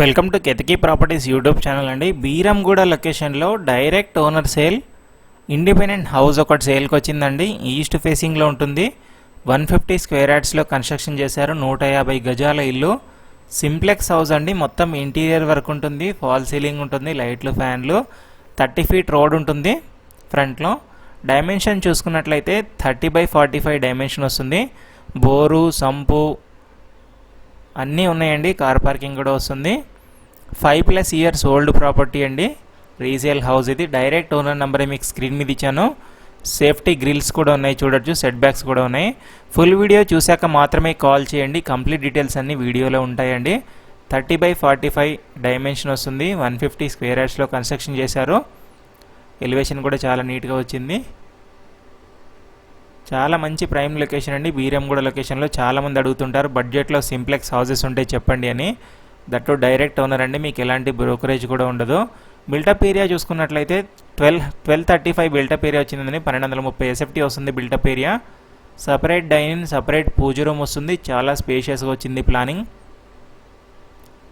Welcome to Ketaki properties YouTube channel అండి. బీరంగూడ లొకేషన్లో direct owner sale independent house ఒకటి సేల్కి వచ్చిందండి. ఈస్ట్ ఫేసింగ్లో ఉంటుంది. వన్ ఫిఫ్టీ స్క్వేర్ యార్డ్స్లో కన్స్ట్రక్షన్ చేశారు. నూట యాభై గజాల ఇల్లు. సింప్లెక్స్ హౌస్ అండి. మొత్తం ఇంటీరియర్ వర్క్ ఉంటుంది. ఫాల్ సీలింగ్ ఉంటుంది. లైట్లు ఫ్యాన్లు. థర్టీ ఫీట్ రోడ్ ఉంటుంది ఫ్రంట్లో. డైమెన్షన్ చూసుకున్నట్లయితే thirty by forty five dimension వస్తుంది. బోరు సంపు అన్నీ ఉన్నాయండి. కార్ పార్కింగ్ కూడా వస్తుంది. Five plus years old property అండి. రీసేల్ హౌస్ ఇది. డైరెక్ట్ ఓనర్ నెంబర్ మీకు స్క్రీన్ మీద ఇచ్చాను. సేఫ్టీ గ్రిల్స్ కూడా ఉన్నాయి చూడొచ్చు. సెట్ బ్యాక్స్ కూడా ఉన్నాయి. ఫుల్ వీడియో చూశాక మాత్రమే కాల్ చేయండి. కంప్లీట్ డీటెయిల్స్ అన్నీ వీడియోలో ఉంటాయండి. Thirty by forty five dimension వస్తుంది వన్ ఫిఫ్టీ స్క్వేర్ యార్డ్స్లో కన్స్ట్రక్షన్ చేశారు. ఎలివేషన్ కూడా చాలా నీట్గా వచ్చింది. చాలా మంచి ప్రైమ్ లొకేషన్ అండి. బీరంగూడ లొకేషన్లో చాలామంది అడుగుతుంటారు. బడ్జెట్లో సింప్లెక్స్ హౌసెస్ ఉంటే చెప్పండి అని. దట్టు డైరెక్ట్ ఓనర్ అండి. మీకు ఎలాంటి బ్రోకరేజ్ కూడా ఉండదు. బిల్టప్ ఏరియా చూసుకున్నట్లయితే twelve twelve thirty five built up area వచ్చిందని పన్నెండు వందల ముప్పై ఎస్ఎఫ్టీ వస్తుంది built up area separate dining separate pooja room వస్తుంది. చాలా స్పేషియస్గా వచ్చింది ప్లానింగ్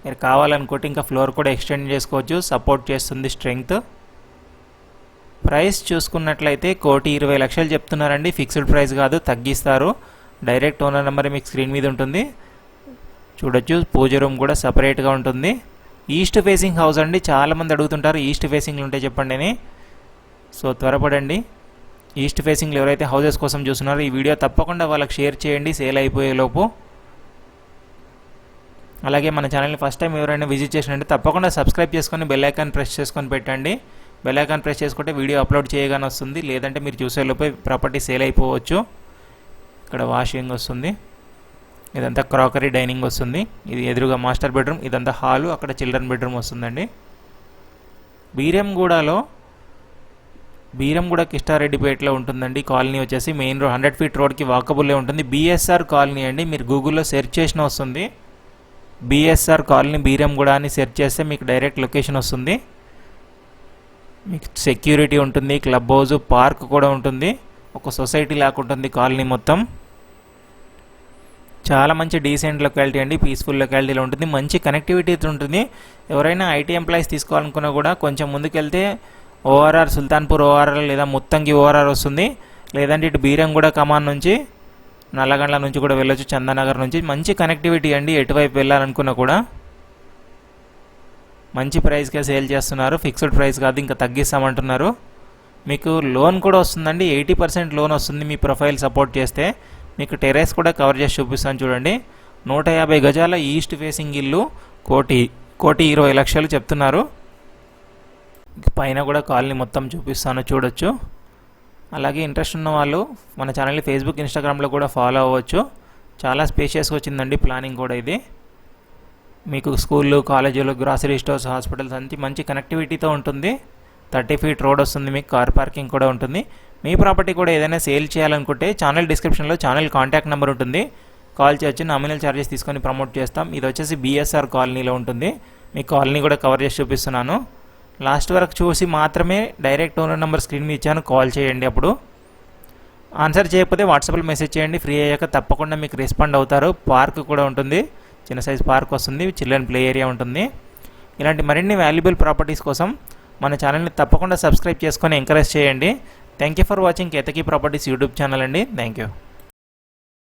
మీరు కావాలనుకుంటే ఇంకా ఫ్లోర్ కూడా ఎక్స్టెండ్ చేసుకోవచ్చు. సపోర్ట్ చేస్తుంది స్ట్రెంగ్త్ ప్రైస్ చూసుకున్నట్లయితే కోటి ఇరవై లక్షలు చెప్తున్నారండి. ఫిక్స్డ్ ప్రైస్ కాదు తగ్గిస్తారు. డైరెక్ట్ ఓనర్ నెంబర్ మీకు స్క్రీన్ మీద ఉంటుంది. చూడొచ్చు పూజ రూమ్ కూడా సపరేట్గా ఉంటుంది. ఈస్ట్ ఫేసింగ్ హౌస్ అండి. చాలామంది అడుగుతుంటారు ఈస్ట్ ఫేసింగ్లు ఉంటే చెప్పండి అని. సో త్వరపడండి. ఈస్ట్ ఫేసింగ్లో ఎవరైతే హౌసెస్ కోసం చూస్తున్నారో ఈ వీడియో తప్పకుండా వాళ్ళకి షేర్ చేయండి. సేల్ అయిపోయేలోపు అలాగే మన ఛానల్ని ఫస్ట్ టైం ఎవరైనా విజిట్ చేసినట్టే తప్పకుండా సబ్స్క్రైబ్ చేసుకొని బెల్ ఐకాన్ ప్రెస్ చేసుకొని పెట్టండి. బెల్ ఐకాన్ ప్రెస్ చేసుకుంటే వీడియో అప్లోడ్ చేయగానే వస్తుంది. లేదంటే మీరు చూసే లోపే ప్రాపర్టీ సేల్ అయిపోవచ్చు. ఇక్కడ వాషింగ్ వస్తుంది. ఇదంతా క్రాకరీ డైనింగ్ వస్తుంది. ఇది ఎదురుగా మాస్టర్ బెడ్రూమ్ ఇదంతా హాలు అక్కడ చిల్డ్రన్ బెడ్రూమ్ వస్తుందండి. బీరంగూడలో బీరంగూడ కిష్టారెడ్డిపేటలో ఉంటుందండి కాలనీ వచ్చేసి. మెయిన్ రోడ్ హండ్రెడ్ ఫీట్ రోడ్కి వాకబుల్లే ఉంటుంది. బీఎస్ఆర్ కాలనీ అండి. మీరు గూగుల్లో సెర్చ్ చేసిన వస్తుంది. బీఎస్ఆర్ కాలనీ బీరంగూడ అని సెర్చ్ చేస్తే మీకు డైరెక్ట్ లొకేషన్ వస్తుంది. మీకు సెక్యూరిటీ ఉంటుంది క్లబ్ హౌస్ పార్క్ కూడా ఉంటుంది. ఒక సొసైటీ లాగా ఉంటుంది కాలనీ మొత్తం. చాలా మంచి డీసెంట్ లొకాలిటీ అండి పీస్ఫుల్ లొకాలిటీలో ఉంటుంది. మంచి కనెక్టివిటీ ఉంటుంది. ఎవరైనా ఐటీ ఎంప్లాయీస్ తీసుకోవాలనుకున్నా కూడా కొంచెం ముందుకెళ్తే ఓఆర్ఆర్ సుల్తాన్పూర్ ఓఆర్ఆర్ లేదా ముత్తంగి ఓఆర్ఆర్ వస్తుంది. లేదంటే ఇటు బీరంగూడ కమాన్ నుంచి నల్లగండ్ల నుంచి కూడా వెళ్ళొచ్చు చందానగర్ నుంచి. మంచి కనెక్టివిటీ అండి ఎటువైపు వెళ్ళాలనుకున్నా కూడా. మంచి ప్రైస్కే సేల్ చేస్తున్నారు. ఫిక్స్డ్ ప్రైస్ కాదు ఇంకా తగ్గిస్తామంటున్నారు. మీకు లోన్ కూడా వస్తుందండి. ఎయిటీ పర్సెంట్ లోన్ వస్తుంది మీ ప్రొఫైల్ సపోర్ట్ చేస్తే. మీకు టెరెస్ కూడా కవర్ చేసి చూపిస్తాను చూడండి. నూట యాభై గజాల ఈస్ట్ ఫేసింగ్ ఇల్లు కోటి కోటి ఇరవై లక్షలు చెప్తున్నారు. పైన కూడా కాలనీ మొత్తం చూపిస్తాను చూడొచ్చు. అలాగే ఇంట్రెస్ట్ ఉన్న వాళ్ళు మన ఛానల్ని ఫేస్బుక్ ఇన్స్టాగ్రామ్లో కూడా ఫాలో అవ్వచ్చు. చాలా స్పేషియస్గా వచ్చిందండి ప్లానింగ్ కూడా ఇది. మీకు స్కూళ్ళు కాలేజీలు గ్రాసరీ స్టోర్స్ హాస్పిటల్స్ అంతా మంచి కనెక్టివిటీతో ఉంటుంది. థర్టీ ఫీట్ రోడ్ వస్తుంది మీకు కార్ పార్కింగ్ కూడా ఉంటుంది. మీ ప్రాపర్టీ కూడా ఏదైనా సేల్ చేయాలనుకుంటే ఛానల్ డిస్క్రిప్షన్లో ఛానల్ కాంటాక్ట్ నెంబర్ ఉంటుంది. కాల్ చేయొచ్చు నామినల్ ఛార్జెస్ తీసుకొని ప్రమోట్ చేస్తాం. ఇది వచ్చేసి బీఎస్ఆర్ కాలనీలో ఉంటుంది. మీ కాలనీ కూడా కవర్ చేసి చూపిస్తున్నాను. లాస్ట్ వరకు చూసి మాత్రమే డైరెక్ట్ ఓనర్ నెంబర్ స్క్రీన్ మీద ఇచ్చాను కాల్ చేయండి అప్పుడు. ఆన్సర్ చేయకపోతే వాట్సాప్లో మెసేజ్ చేయండి. ఫ్రీ అయ్యాక తప్పకుండా మీకు రెస్పాండ్ అవుతారు. పార్క్ కూడా ఉంటుంది. చిన్న సైజ్ పార్క్ వస్తుంది చిల్డ్రన్ ప్లే ఏరియా ఉంటుంది. ఇలాంటి మరిన్ని వాల్యుబుల్ ప్రాపర్టీస్ కోసం మన ఛానల్ని తప్పకుండా సబ్స్క్రైబ్ చేసుకొని ఎంకరేజ్ చేయండి. Thank you for watching Ketaki properties YouTube channel అండి. Thank you